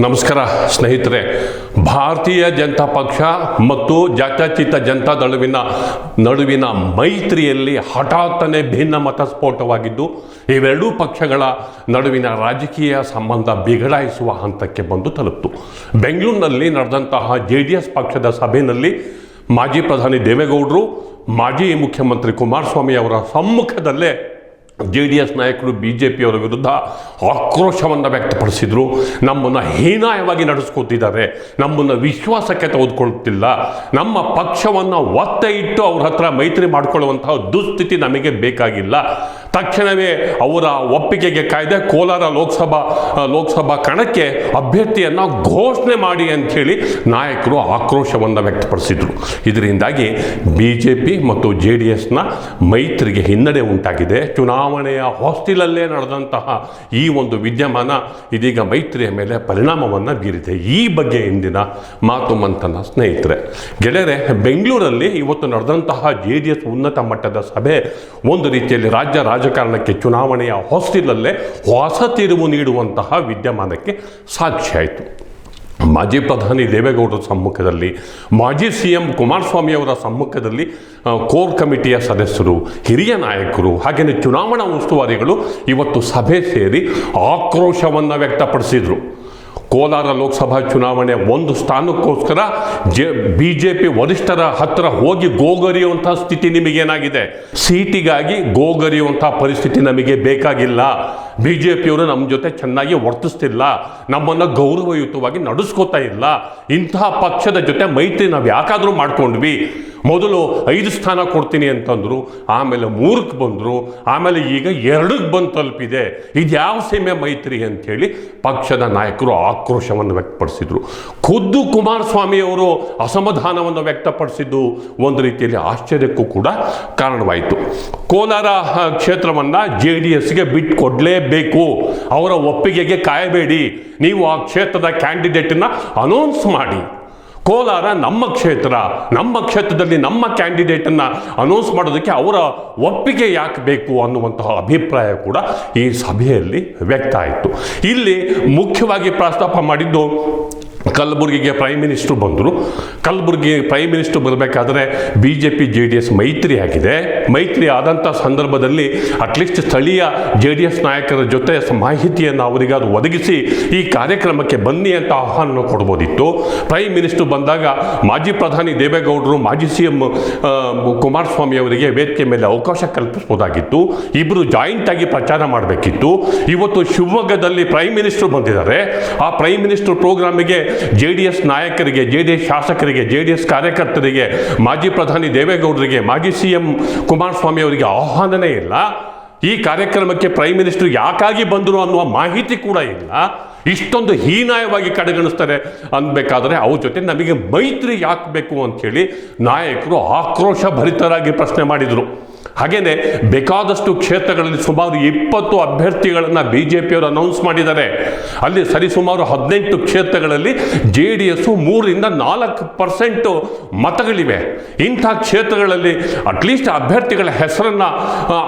ನಮಸ್ಕಾರ ಸ್ನೇಹಿತರೆ, ಭಾರತೀಯ ಜನತಾ ಪಕ್ಷ ಮತ್ತು ಜಾತ್ಯತೀತ ಜನತಾ ದಳುವಿನ ನಡುವಿನ ಮೈತ್ರಿಯಲ್ಲಿ ಹಠಾತ್ತನೆ ಭಿನ್ನ ಮತ ಸ್ಫೋಟವಾಗಿದ್ದು ಇವೆರಡೂ ಪಕ್ಷಗಳ ನಡುವಿನ ರಾಜಕೀಯ ಸಂಬಂಧ ಬಿಗಡಾಯಿಸುವ ಹಂತಕ್ಕೆ ಬಂದು ತಲುಪಿತು. ಬೆಂಗಳೂರಿನಲ್ಲಿ ನಡೆದಂತಹ ಜೆ ಡಿ ಎಸ್ ಪಕ್ಷದ ಸಭೆಯಲ್ಲಿ ಮಾಜಿ ಪ್ರಧಾನಿ ದೇವೇಗೌಡರು, ಮಾಜಿ ಮುಖ್ಯಮಂತ್ರಿ ಕುಮಾರಸ್ವಾಮಿ ಅವರ ಸಮ್ಮುಖದಲ್ಲೇ ಜೆ ಡಿ ಎಸ್ ನಾಯಕರು ಬಿ ಜೆ ಪಿಯವರ ವಿರುದ್ಧ ಆಕ್ರೋಶವನ್ನು ವ್ಯಕ್ತಪಡಿಸಿದರು. ನಮ್ಮನ್ನು ಹೀನಾಯವಾಗಿ ನಡೆಸ್ಕೊತಿದ್ದಾರೆ. ನಮ್ಮನ್ನು ವಿಶ್ವಾಸಕ್ಕೆ ತೆಗೆದುಕೊಳ್ತಿಲ್ಲ. ನಮ್ಮ ಪಕ್ಷವನ್ನು ಒತ್ತೆ ಇಟ್ಟು ಅವ್ರ ಹತ್ರ ಮೈತ್ರಿ ಮಾಡಿಕೊಳ್ಳುವಂತಹ ದುಸ್ಥಿತಿ ನಮಗೆ ಬೇಕಾಗಿಲ್ಲ. ತಕ್ಷಣವೇ ಅವರ ಒಪ್ಪಿಗೆಗೆ ಕಾಯ್ದೆ ಕೋಲಾರ ಲೋಕಸಭಾ ಲೋಕಸಭಾ ಕಣಕ್ಕೆ ಅಭ್ಯರ್ಥಿಯನ್ನು ಘೋಷಣೆ ಮಾಡಿ ಅಂಥೇಳಿ ನಾಯಕರು ಆಕ್ರೋಶವನ್ನು ವ್ಯಕ್ತಪಡಿಸಿದರು. ಇದರಿಂದಾಗಿ ಬಿ ಜೆ ಪಿ ಮತ್ತು ಜೆ ಡಿ ಎಸ್ನ ಮೈತ್ರಿಗೆ ಹಿನ್ನಡೆ ಉಂಟಾಗಿದೆ. ಚುನಾವಣೆಯ ಹಾಸ್ಟೆಲಲ್ಲೇ ನಡೆದಂತಹ ಈ ಒಂದು ವಿದ್ಯಮಾನ ಇದೀಗ ಮೈತ್ರಿಯ ಮೇಲೆ ಪರಿಣಾಮವನ್ನು ಬೀರಿದೆ. ಈ ಬಗ್ಗೆ ಇಂದಿನ ಮಾತು ಮಂಥನ ಸ್ನೇಹಿತರೆ. ಗೆಳೆಯರೆ, ಬೆಂಗಳೂರಲ್ಲಿ ಇವತ್ತು ನಡೆದಂತಹ ಜೆ ಡಿ ಎಸ್ ಉನ್ನತ ಮಟ್ಟದ ಸಭೆ ಒಂದು ರೀತಿಯಲ್ಲಿ ರಾಜ್ಯ ರಾಜಕಾರಣಕ್ಕೆ ಚುನಾವಣೆಯ ಹೊಸ್ತಿಲಲ್ಲೇ ಹೊಸ ತಿರುವು ನೀಡುವಂತಹ ವಿದ್ಯಮಾನಕ್ಕೆ ಸಾಕ್ಷಿಯಾಯಿತು ಮಾಜಿ ಪ್ರಧಾನಿ ದೇವೇಗೌಡರ ಸಮ್ಮುಖದಲ್ಲಿ, ಮಾಜಿ ಸಿ ಎಂ ಕುಮಾರಸ್ವಾಮಿಯವರ ಸಮ್ಮುಖದಲ್ಲಿ ಕೋರ್ ಕಮಿಟಿಯ ಸದಸ್ಯರು, ಹಿರಿಯ ನಾಯಕರು, ಹಾಗೆಯೇ ಚುನಾವಣಾ ಉಸ್ತುವಾರಿಗಳು ಇವತ್ತು ಸಭೆ ಸೇರಿ ಆಕ್ರೋಶವನ್ನು ವ್ಯಕ್ತಪಡಿಸಿದರು. ಕೋಲಾರ ಲೋಕಸಭಾ ಚುನಾವಣೆ ಒಂದು ಸ್ಥಾನಕ್ಕೋಸ್ಕರ ಜೆ ಬಿ ಜೆ ಪಿ ವರಿಷ್ಠರ ಹತ್ತಿರ ಹೋಗಿ ಗೋಗರಿಯುವಂಥ ಸ್ಥಿತಿ ನಿಮಗೇನಾಗಿದೆ ಸೀಟಿಗಾಗಿ ಗೋಗರಿಯುವಂಥ ಪರಿಸ್ಥಿತಿ ನಮಗೆ ಬೇಕಾಗಿಲ್ಲ. ಬಿ ಜೆ ಪಿಯವರು ನಮ್ಮ ಜೊತೆ ಚೆನ್ನಾಗಿ ವರ್ತಿಸ್ತಿಲ್ಲ. ನಮ್ಮನ್ನು ಗೌರವಯುತವಾಗಿ ನಡೆಸ್ಕೋತಾ ಇಲ್ಲ. ಇಂತಹ ಪಕ್ಷದ ಜೊತೆ ಮೈತ್ರಿ ನಾವು ಯಾಕಾದರೂ ಮಾಡ್ಕೊಂಡ್ವಿ. ಮೊದಲು ಐದು ಸ್ಥಾನ ಕೊಡ್ತೀನಿ ಅಂತಂದ್ರು, ಆಮೇಲೆ ಮೂರಕ್ಕೆ ಬಂದರು, ಆಮೇಲೆ ಈಗ ಎರಡಕ್ಕೆ ಬಂದು ತಲುಪಿದೆ. ಇದು ಯಾವ ಸೀಮೆ ಮೈತ್ರಿ ಅಂಥೇಳಿ ಪಕ್ಷದ ನಾಯಕರು ಆಕ್ರೋಶವನ್ನು ವ್ಯಕ್ತಪಡಿಸಿದರು. ಖುದ್ದು ಕುಮಾರಸ್ವಾಮಿಯವರು ಅಸಮಾಧಾನವನ್ನು ವ್ಯಕ್ತಪಡಿಸಿದ್ದು ಒಂದು ರೀತಿಯಲ್ಲಿ ಆಶ್ಚರ್ಯಕ್ಕೂ ಕೂಡ ಕಾರಣವಾಯಿತು. ಕೋಲಾರ ಕ್ಷೇತ್ರವನ್ನು ಜೆ ಡಿ ಎಸ್ಗೆ ಬಿಟ್ಟು ಕೊಡಲೇಬೇಕು. ಅವರ ಒಪ್ಪಿಗೆಗೆ ಕಾಯಬೇಡಿ. ನೀವು ಆ ಕ್ಷೇತ್ರದ ಕ್ಯಾಂಡಿಡೇಟನ್ನು ಅನೌನ್ಸ್ ಮಾಡಿ. ಕೋಲಾರ ನಮ್ಮ ಕ್ಷೇತ್ರ, ನಮ್ಮ ಕ್ಷೇತ್ರದಲ್ಲಿ ನಮ್ಮ ಕ್ಯಾಂಡಿಡೇಟನ್ನು ಅನೌನ್ಸ್ ಮಾಡೋದಕ್ಕೆ ಅವರ ಒಪ್ಪಿಗೆ ಯಾಕೆ ಬೇಕು ಅನ್ನುವಂತಹ ಅಭಿಪ್ರಾಯ ಕೂಡ ಈ ಸಭೆಯಲ್ಲಿ ವ್ಯಕ್ತ ಆಯಿತು. ಇಲ್ಲಿ ಮುಖ್ಯವಾಗಿ ಪ್ರಸ್ತಾಪ ಮಾಡಿದ್ದು ಕಲಬುರಗಿಗೆ ಪ್ರೈಮ್ ಮಿನಿಸ್ಟ್ರು ಬಂದರು. ಕಲಬುರಗಿ ಪ್ರೈಮ್ ಮಿನಿಸ್ಟ್ರು ಬರಬೇಕಾದ್ರೆ B J P J D S ಮೈತ್ರಿ ಆಗಿದೆ ಮೈತ್ರಿ ಆದಂಥ ಸಂದರ್ಭದಲ್ಲಿ ಅಟ್ಲೀಸ್ಟ್ ಸ್ಥಳೀಯ ಜೆ ಡಿ ಎಸ್ ನಾಯಕರ ಜೊತೆ ಮಾಹಿತಿಯನ್ನು ಅವರಿಗೆ ಅದು ಒದಗಿಸಿ ಈ ಕಾರ್ಯಕ್ರಮಕ್ಕೆ ಬನ್ನಿ ಅಂತ ಆಹ್ವಾನ ಕೊಡ್ಬೋದಿತ್ತು. ಪ್ರೈಮ್ ಮಿನಿಸ್ಟರ್ ಬಂದಾಗ ಮಾಜಿ ಪ್ರಧಾನಿ ದೇವೇಗೌಡರು, ಮಾಜಿ ಸಿ ಎಂ ಕುಮಾರಸ್ವಾಮಿ ಅವರಿಗೆ ವೇದಿಕೆ ಮೇಲೆ ಅವಕಾಶ ಕಲ್ಪಿಸಬಹುದಾಗಿತ್ತು. ಇಬ್ಬರು ಜಾಯಿಂಟ್ ಆಗಿ ಪ್ರಚಾರ ಮಾಡಬೇಕಿತ್ತು. ಇವತ್ತು ಶಿವಮೊಗ್ಗದಲ್ಲಿ ಪ್ರೈಮ್ ಮಿನಿಸ್ಟರ್ ಬಂದಿದ್ದಾರೆ. ಆ ಪ್ರೈಮ್ ಮಿನಿಸ್ಟರ್ ಪ್ರೋಗ್ರಾಮಿಗೆ ಜೆ ಡಿ ಎಸ್ ನಾಯಕರಿಗೆ, ಜೆ ಡಿ ಎಸ್ ಶಾಸಕರಿಗೆ, ಜೆ ಡಿ ಎಸ್ ಕಾರ್ಯಕರ್ತರಿಗೆ, ಮಾಜಿ ಪ್ರಧಾನಿ ದೇವೇಗೌಡರಿಗೆ, ಮಾಜಿ ಸಿ ಎಂ ಕುಮಾರಸ್ವಾಮಿ ಅವರಿಗೆ ಆಹ್ವಾನನೇ ಇಲ್ಲ. ಈ ಕಾರ್ಯಕ್ರಮಕ್ಕೆ ಪ್ರೈಮ್ ಮಿನಿಸ್ಟರ್ ಯಾಕಾಗಿ ಬಂದರು ಅನ್ನುವ ಮಾಹಿತಿ ಕೂಡ ಇಲ್ಲ. ಇಷ್ಟೊಂದು ಹೀನಾಯವಾಗಿ ಕಡೆಗಣಿಸ್ತಾರೆ ಅನ್ಬೇಕಾದ್ರೆ ಅವ್ರ ಜೊತೆ ನಮಗೆ ಮೈತ್ರಿ ಯಾಕೆ ಬೇಕು ಅಂಥೇಳಿ ನಾಯಕರು ಆಕ್ರೋಶ ಭರಿತರಾಗಿ ಪ್ರಶ್ನೆ ಮಾಡಿದರು. ಹಾಗೇನೆ ಬೇಕಾದಷ್ಟು ಕ್ಷೇತ್ರಗಳಲ್ಲಿ ಸುಮಾರು ಇಪ್ಪತ್ತು ಅಭ್ಯರ್ಥಿಗಳನ್ನು ಬಿ ಜೆ ಪಿಯವರು ಅನೌನ್ಸ್ ಮಾಡಿದ್ದಾರೆ. ಅಲ್ಲಿ ಸರಿಸುಮಾರು ಹದಿನೆಂಟು ಕ್ಷೇತ್ರಗಳಲ್ಲಿ ಜೆ ಡಿ ಎಸ್ ಮೂರರಿಂದ ನಾಲ್ಕು ಪರ್ಸೆಂಟು ಮತಗಳಿವೆ. ಇಂಥ ಕ್ಷೇತ್ರಗಳಲ್ಲಿ ಅಟ್ಲೀಸ್ಟ್ ಅಭ್ಯರ್ಥಿಗಳ ಹೆಸರನ್ನು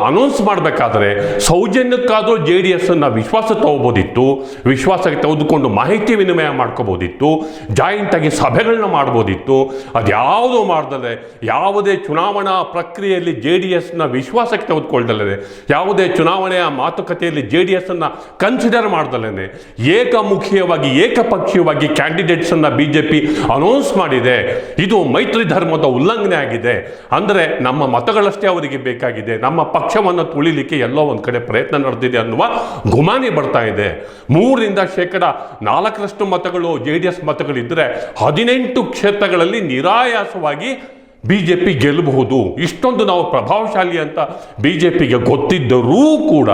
ಅನೌನ್ಸ್ ಮಾಡಬೇಕಾದ್ರೆ ಸೌಜನ್ಯಕ್ಕಾದರೂ ಜೆ ಡಿ ಎಸ್ಸನ್ನು ವಿಶ್ವಾಸ ತಗೋಬೋದಿತ್ತು, ವಿಶ್ವಾಸಕ್ಕೆ ತೆಗೆದುಕೊಂಡು ಮಾಹಿತಿ ವಿನಿಮಯ ಮಾಡ್ಕೋಬೋದಿತ್ತು, ಜಾಯಿಂಟ್ ಆಗಿ ಸಭೆಗಳನ್ನ ಮಾಡ್ಬೋದಿತ್ತು. ಅದ್ಯಾವುದೂ ಮಾಡ್ದಲೆ ಯಾವುದೇ ಚುನಾವಣಾ ಪ್ರಕ್ರಿಯೆಯಲ್ಲಿ ಜೆ ಡಿ ಎಸ್ನ ವಿಶ್ವಾಸಕ್ಕೆ ತೆಗೆದುಕೊಳ್ಳದಲ್ಲದೆ, ಯಾವುದೇ ಚುನಾವಣೆಯ ಮಾತುಕತೆಯಲ್ಲಿ ಜೆ ಡಿ ಕನ್ಸಿಡರ್ ಮಾಡ್ದಲೇ ಏಕಮುಖೀಯವಾಗಿ, ಏಕಪಕ್ಷೀಯವಾಗಿ ಕ್ಯಾಂಡಿಡೇಟ್ಸ್ ಅನ್ನ ಬಿಜೆಪಿ ಅನೌನ್ಸ್ ಮಾಡಿದೆ. ಇದು ಮೈತ್ರಿ ಧರ್ಮದ ಉಲ್ಲಂಘನೆ ಆಗಿದೆ. ಅಂದರೆ ನಮ್ಮ ಮತಗಳಷ್ಟೇ ಅವರಿಗೆ ಬೇಕಾಗಿದೆ. ನಮ್ಮ ಪಕ್ಷವನ್ನು ತುಳಿಲಿಕ್ಕೆ ಎಲ್ಲೋ ಒಂದು ಕಡೆ ಪ್ರಯತ್ನ ನಡೆದಿದೆ ಅನ್ನುವ ಗುಮಾನಿ ಬರ್ತಾ ಇದೆ. ಮೂರರಿಂದ ಶೇಕಡ ನಾಲ್ಕರಷ್ಟು ಮತಗಳು ಜೆ ಡಿ ಎಸ್ ಮತಗಳಿದ್ದರೆ ಹದಿನೆಂಟು ಕ್ಷೇತ್ರಗಳಲ್ಲಿ ನಿರಾಯಾಸವಾಗಿ ಬಿ ಜೆ ಪಿ ಗೆಲ್ಲಬಹುದು, ಇಷ್ಟೊಂದು ನಾವು ಪ್ರಭಾವಶಾಲಿ ಅಂತ ಬಿ ಜೆ ಪಿಗೆ ಗೊತ್ತಿದ್ದರೂ ಕೂಡ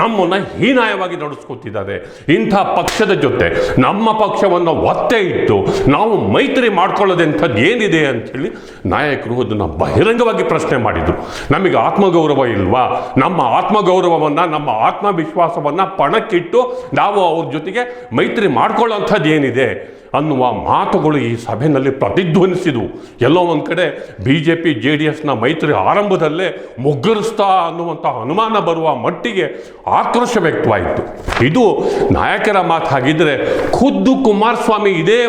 ನಮ್ಮನ್ನು ಹೀನಾಯವಾಗಿ ನಡೆಸ್ಕೊತಿದ್ದಾರೆ. ಇಂಥ ಪಕ್ಷದ ಜೊತೆ ನಮ್ಮ ಪಕ್ಷವನ್ನು ಒತ್ತೆ ಇಟ್ಟು ನಾವು ಮೈತ್ರಿ ಮಾಡ್ಕೊಳ್ಳೋದಂಥದ್ದು ಏನಿದೆ ಅಂಥೇಳಿ ನಾಯಕರು ಅದನ್ನು ಬಹಿರಂಗವಾಗಿ ಪ್ರಶ್ನೆ ಮಾಡಿದರು. ನಮಗೆ ಆತ್ಮಗೌರವ ಇಲ್ವಾ? ನಮ್ಮ ಆತ್ಮಗೌರವವನ್ನು, ನಮ್ಮ ಆತ್ಮವಿಶ್ವಾಸವನ್ನು ಪಣಕ್ಕಿಟ್ಟು ನಾವು ಅವ್ರ ಜೊತೆಗೆ ಮೈತ್ರಿ ಮಾಡ್ಕೊಳ್ಳೋಂಥದ್ದು ಏನಿದೆ? ಅನ್ನುವ ಮಾತುಗಳು ಈ ಸಭೆಯಲ್ಲಿ ಪ್ರತಿಧ್ವನಿಸಿದವು ಎಲ್ಲೋ ಒಂದು ಕಡೆ B J P J D ಎಸ್ನ ಮೈತ್ರಿ ಆರಂಭದಲ್ಲೇ ಮುಗ್ಗರಿಸ್ತಾ ಅನ್ನುವಂಥ ಅನುಮಾನ ಬರುವ ಮಟ್ಟಿಗೆ ಆಕ್ರೋಶ ವ್ಯಕ್ತವಾಯಿತು. ಇದು ನಾಯಕರ ಮಾತು ಹಾಗಿದ್ರೆ ಖುದ್ದು ಕುಮಾರಸ್ವಾಮಿ ಇದೇ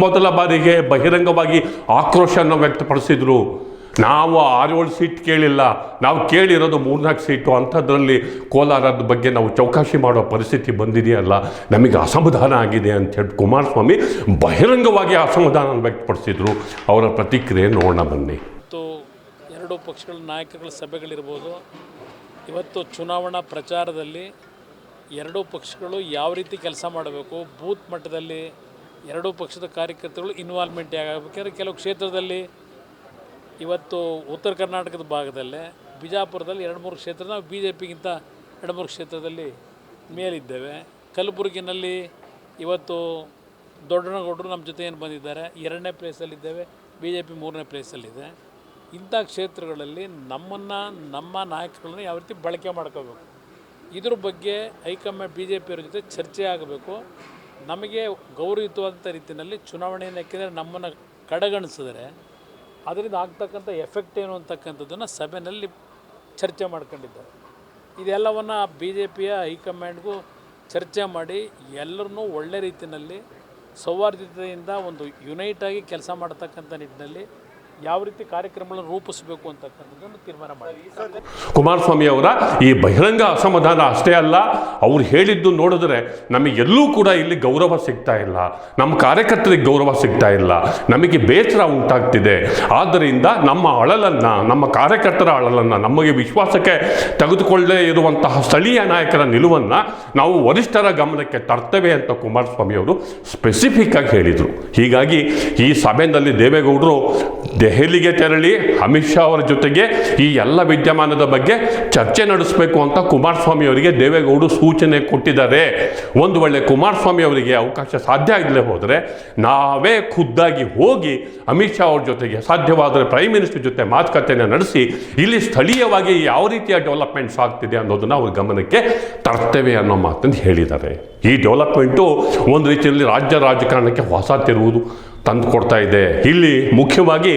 ಮೊದಲ ಬಾರಿಗೆ ಬಹಿರಂಗವಾಗಿ ಆಕ್ರೋಶವನ್ನು ವ್ಯಕ್ತಪಡಿಸಿದ್ರು. ನಾವು ಆರೇಳು ಸೀಟ್ ಕೇಳಿಲ್ಲ. ನಾವು ಕೇಳಿರೋದು ಮೂರ್ನಾಲ್ಕು ಸೀಟು. ಅಂಥದ್ರಲ್ಲಿ ಕೋಲಾರದ ಬಗ್ಗೆ ನಾವು ಚೌಕಾಶಿ ಮಾಡೋ ಪರಿಸ್ಥಿತಿ ಬಂದಿದೆಯಲ್ಲ, ನಮಗೆ ಅಸಮಾಧಾನ ಆಗಿದೆ ಅಂತ ಹೇಳಿ ಕುಮಾರಸ್ವಾಮಿ ಬಹಿರಂಗವಾಗಿ ಅಸಮಾಧಾನ ವ್ಯಕ್ತಪಡಿಸಿದ್ರು. ಅವರ ಪ್ರತಿಕ್ರಿಯೆ ನೋಡೋಣ ಬನ್ನಿ. ಇವತ್ತು ಎರಡು ಪಕ್ಷಗಳ ನಾಯಕರುಗಳ ಸಭೆಗಳಿರ್ಬೋದು. ಇವತ್ತು ಚುನಾವಣಾ ಪ್ರಚಾರದಲ್ಲಿ ಎರಡೂ ಪಕ್ಷಗಳು ಯಾವ ರೀತಿ ಕೆಲಸ ಮಾಡಬೇಕು, ಬೂತ್ ಮಟ್ಟದಲ್ಲಿ ಎರಡೂ ಪಕ್ಷದ ಕಾರ್ಯಕರ್ತರುಗಳು ಇನ್ವಾಲ್ವ್ಮೆಂಟ್ ಆಗಬೇಕಾದ್ರೆ ಕೆಲವು ಕ್ಷೇತ್ರದಲ್ಲಿ ಇವತ್ತು ಉತ್ತರ ಕರ್ನಾಟಕದ ಭಾಗದಲ್ಲೇ ಬಿಜಾಪುರದಲ್ಲಿ ಎರಡು ಮೂರು ಕ್ಷೇತ್ರ, ನಾವು ಬಿ ಜೆ ಪಿಗಿಂತ ಎರಡು ಮೂರು ಕ್ಷೇತ್ರದಲ್ಲಿ ಮೇಲಿದ್ದೇವೆ. ಕಲಬುರಗಿನಲ್ಲಿ ಇವತ್ತು ದೊಡ್ಡನಗೌಡರು ನಮ್ಮ ಜೊತೆ ಏನು ಬಂದಿದ್ದಾರೆ, ಎರಡನೇ ಪ್ಲೇಸಲ್ಲಿದ್ದೇವೆ ಬಿ ಜೆ ಪಿ ಮೂರನೇ ಪ್ಲೇಸಲ್ಲಿದೆ ಇಂಥ ಕ್ಷೇತ್ರಗಳಲ್ಲಿ ನಮ್ಮನ್ನು, ನಮ್ಮ ನಾಯಕರನ್ನ ಯಾವ ರೀತಿ ಬಳಕೆ ಮಾಡ್ಕೋಬೇಕು? ಇದ್ರ ಬಗ್ಗೆ ಹೈಕಮಾಂಡ್ ಬಿ ಜೆ ಪಿಯವ್ರ ಜೊತೆ ಚರ್ಚೆ ಆಗಬೇಕು. ನಮಗೆ ಗೌರವಯುತವಾದಂಥ ರೀತಿಯಲ್ಲಿ ಚುನಾವಣೆಯನ್ನು ಯಾಕೆಂದರೆ ನಮ್ಮನ್ನು ಕಡೆಗಣಿಸಿದ್ರೆ ಅದರಿಂದ ಆಗ್ತಕ್ಕಂಥ ಎಫೆಕ್ಟ್ ಏನು ಅಂತಕ್ಕಂಥದ್ದನ್ನು ಸಭೆಯಲ್ಲಿ ಚರ್ಚೆ ಮಾಡ್ಕೊಂಡಿದ್ದಾರೆ. ಇದೆಲ್ಲವನ್ನು ಬಿ ಜೆ ಪಿಯ ಹೈಕಮಾಂಡ್ಗೂ ಚರ್ಚೆ ಮಾಡಿ ಎಲ್ಲರನ್ನೂ ಒಳ್ಳೆ ರೀತಿಯಲ್ಲಿ ಸೌಹಾರ್ದತೆಯಿಂದ ಒಂದು ಯುನೈಟಾಗಿ ಕೆಲಸ ಮಾಡ್ತಕ್ಕಂಥ ನಿಟ್ಟಿನಲ್ಲಿ ಯಾವ ರೀತಿ ಕಾರ್ಯಕ್ರಮಗಳನ್ನು ರೂಪಿಸಬೇಕು ಅಂತಕ್ಕಂಥದ್ದನ್ನು ತೀರ್ಮಾನ ಮಾಡಿ. ಕುಮಾರಸ್ವಾಮಿ ಅವರ ಈ ಬಹಿರಂಗ ಅಸಮಾಧಾನ ಅಷ್ಟೇ ಅಲ್ಲ, ಅವ್ರು ಹೇಳಿದ್ದು ನೋಡಿದ್ರೆ ನಮಗೆ ಎಲ್ಲೂ ಕೂಡ ಇಲ್ಲಿ ಗೌರವ ಸಿಗ್ತಾ ಇಲ್ಲ, ನಮ್ಮ ಕಾರ್ಯಕರ್ತರಿಗೆ ಗೌರವ ಸಿಗ್ತಾ ಇಲ್ಲ, ನಮಗೆ ಬೇಸರ ಉಂಟಾಗ್ತಿದೆ. ಆದ್ದರಿಂದ ನಮ್ಮ ಅಳಲನ್ನು, ನಮ್ಮ ಕಾರ್ಯಕರ್ತರ ಅಳಲನ್ನು, ನಮಗೆ ವಿಶ್ವಾಸಕ್ಕೆ ತೆಗೆದುಕೊಳ್ಳದೇ ಇರುವಂತಹ ಸ್ಥಳೀಯ ನಾಯಕರ ನಿಲುವನ್ನು ನಾವು ವರಿಷ್ಠರ ಗಮನಕ್ಕೆ ತರ್ತೇವೆ ಅಂತ ಕುಮಾರಸ್ವಾಮಿ ಅವರು ಸ್ಪೆಸಿಫಿಕ್ ಆಗಿ ಹೇಳಿದರು. ಹೀಗಾಗಿ ಈ ಸಭೆಯಲ್ಲಿ ದೇವೇಗೌಡರು ದೆಹಲಿಗೆ ತೆರಳಿ ಅಮಿತ್ ಶಾ ಅವರ ಜೊತೆಗೆ ಈ ಎಲ್ಲ ವಿದ್ಯಮಾನದ ಬಗ್ಗೆ ಚರ್ಚೆ ನಡೆಸಬೇಕು ಅಂತ ಕುಮಾರಸ್ವಾಮಿ ಅವರಿಗೆ ದೇವೇಗೌಡರು ಸೂಚನೆ ಕೊಟ್ಟಿದ್ದಾರೆ. ಒಂದು ವೇಳೆ ಕುಮಾರಸ್ವಾಮಿ ಅವರಿಗೆ ಅವಕಾಶ ಸಾಧ್ಯ ಆಗಲೇ ಹೋದರೆ ನಾವೇ ಖುದ್ದಾಗಿ ಹೋಗಿ ಅಮಿತ್ ಶಾ ಅವ್ರ ಜೊತೆಗೆ ಸಾಧ್ಯವಾದರೆ ಪ್ರೈಮ್ ಮಿನಿಸ್ಟರ್ ಜೊತೆ ಮಾತುಕತೆಯನ್ನು ನಡೆಸಿ ಇಲ್ಲಿ ಸ್ಥಳೀಯವಾಗಿ ಯಾವ ರೀತಿಯ ಡೆವಲಪ್ಮೆಂಟ್ಸ್ ಆಗ್ತಿದೆ ಅನ್ನೋದನ್ನು ಅವ್ರ ಗಮನಕ್ಕೆ ತರ್ತೇವೆ ಅನ್ನೋ ಮಾತನ್ನು ಹೇಳಿದ್ದಾರೆ. ಈ ಡೆವಲಪ್ಮೆಂಟು ಒಂದು ರೀತಿಯಲ್ಲಿ ರಾಜ್ಯ ರಾಜಕಾರಣಕ್ಕೆ ಹೊಸ ತಿರುವುದು. ತಂದು ಕೊಡ್ತಾ ಇದೆ. ಇಲ್ಲಿ ಮುಖ್ಯವಾಗಿ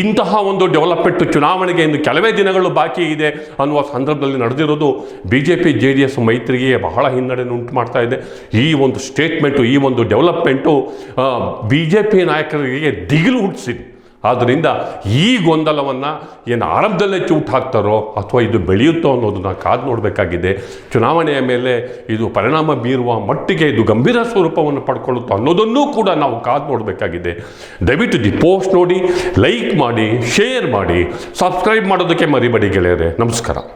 ಇಂತಹ ಒಂದು ಡೆವಲಪ್ಮೆಂಟ್ ಚುನಾವಣೆಗೆ ಇನ್ನು ಕೆಲವೇ ದಿನಗಳು ಬಾಕಿ ಇದೆ ಅನ್ನುವ ಸಂದರ್ಭದಲ್ಲಿ ನಡೆದಿರೋದು B J P J D S ಮೈತ್ರಿಗೆ ಬಹಳ ಹಿನ್ನಡೆಯನ್ನು ಉಂಟು ಮಾಡ್ತಾ ಇದೆ. ಈ ಒಂದು ಸ್ಟೇಟ್ಮೆಂಟು ಈ ಒಂದು ಡೆವಲಪ್ಮೆಂಟು ಬಿ ಜೆ ಪಿ ನಾಯಕರಿಗೆ ದಿಗಿಲು ಹುಟ್ಟಿಸಿದೆ. ಆದ್ದರಿಂದ ಈ ಗೊಂದಲವನ್ನು ಏನು ಆರಂಭದಲ್ಲೇ ಚೂಟ್ ಹಾಕ್ತಾರೋ ಅಥವಾ ಇದು ಬೆಳೆಯುತ್ತೋ ಅನ್ನೋದನ್ನ ಕಾದು ನೋಡಬೇಕಾಗಿದೆ. ಚುನಾವಣೆಯ ಮೇಲೆ ಇದು ಪರಿಣಾಮ ಬೀರುವ ಮಟ್ಟಿಗೆ ಇದು ಗಂಭೀರ ಸ್ವರೂಪವನ್ನು ಪಡ್ಕೊಳ್ಳುತ್ತೋ ಅನ್ನೋದನ್ನೂ ಕೂಡ ನಾವು ಕಾದು ನೋಡಬೇಕಾಗಿದೆ. ದಯವಿಟ್ಟು ದಿ ಪೋಸ್ಟ್ ನೋಡಿ, ಲೈಕ್ ಮಾಡಿ, ಶೇರ್ ಮಾಡಿ, ಸಬ್ಸ್ಕ್ರೈಬ್ ಮಾಡೋದಕ್ಕೆ ಮರಿಬೇಡಿ ಗೆಳೆಯರೆ. ನಮಸ್ಕಾರ.